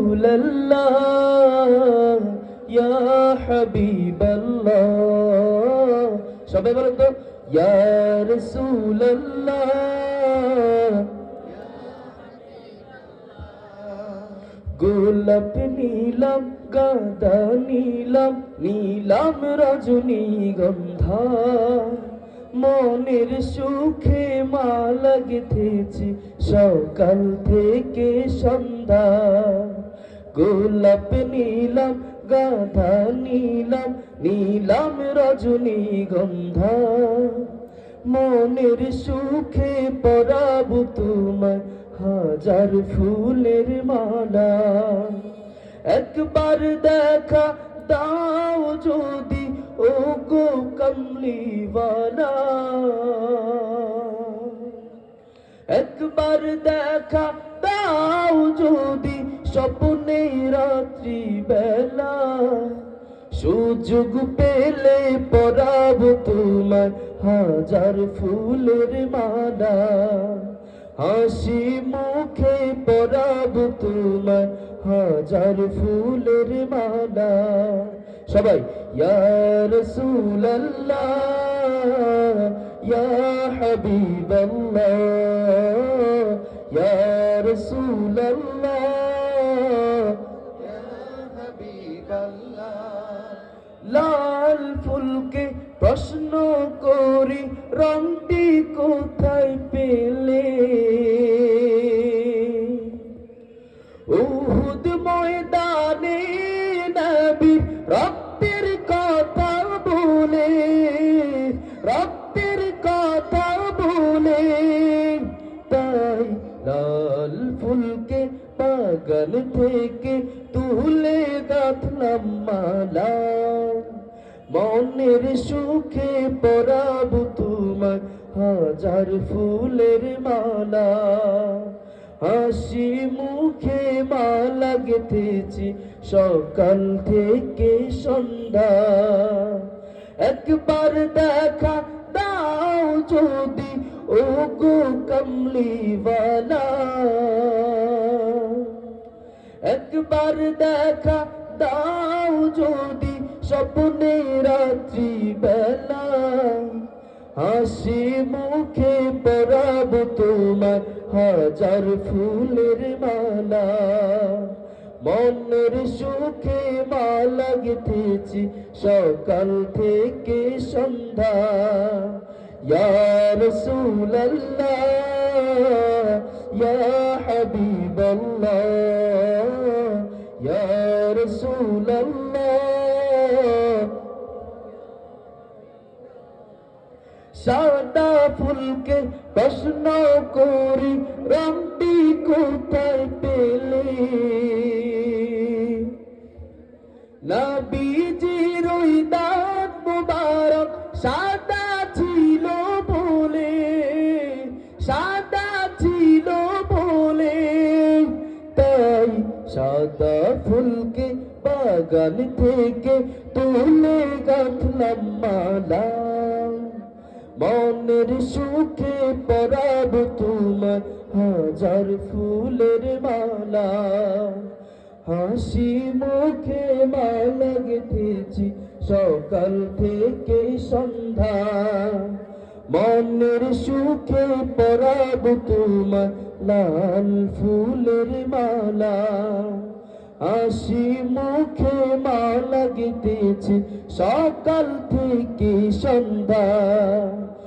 رسول الله يا حبيب الله সবাই বলেন তো ইয়া রসুল গোলাপ নীলাম গাঁদা নীলাম নীলাম রজনী গন্ধা মনের সুখে মালা গেথেছি সকাল থেকে সন্ধ্যা গোলাপ নীলাম গাঁদা নীলাম নীলাম রজনী গন্ধা। মনের সুখে পরাবু তোমায়, হাজার ফুলের মালা। একবার দেখা দাও যদি ও গো কমলিওয়ালা। একবার দেখা দাও যদি স্বপ্নে রাত্রি বেলা সুযোগ পেলে পরাব তোমার হাজার ফুলের মালা। হাসি মুখে পরাব তোমার হাজার ফুলের মালা। সবাই, ইয়া রাসূলুল্লাহ, ইয়া হাবিবাল্লাহ, ইয়া লাল ফুলকে প্রশ্ন করি, রংটি কোথায় পেলে? উহুদ ময়দানে নবী রক্তের কথা বলে, রক্তের কথা বলে, তাই লাল ফুলকে বাগান থেকে তুলে গাঁথলাম মালা মনের সুখে পরাব তোমার হাজার ফুলের মালা হাসি মুখে মালা গেথেছি সকাল থেকে সন্ধ্যা একবার দেখা দাও যদি ও গো কমলিওয়ালা একবার দেখা দাও যদি স্বপ্নে রাত্রি বেলা। হাসি মুখে পরাব তোমার হাজার ফুলের মালা। মনের সুখে মালা গেথেছি সকাল থেকে সন্ধ্যা। ইয়া রাসূলুল্লাহ, ইয়া হাবিবাল্লাহ। ইয়া রাসূলুল্লাহ সাদা ফুলকে প্রশ্ন করি রংটি কোথায় পেলে? নবীজির ওই দাঁত মুবারক সাদা সাদা ফুলকে বাগান থেকে তুলে গাঁথলাম মালা। মনের সুখে পরাব তোমার হাজার ফুলের মালা। হাসি মুখে মালা গেথেছি সকাল থেকে সন্ধ্যা। মনের সুখে পরাব তোমার লাল ফুলের মালা। আসি মুখে মা লাগিতেছে সকাল থেকে সন্ধ্যা।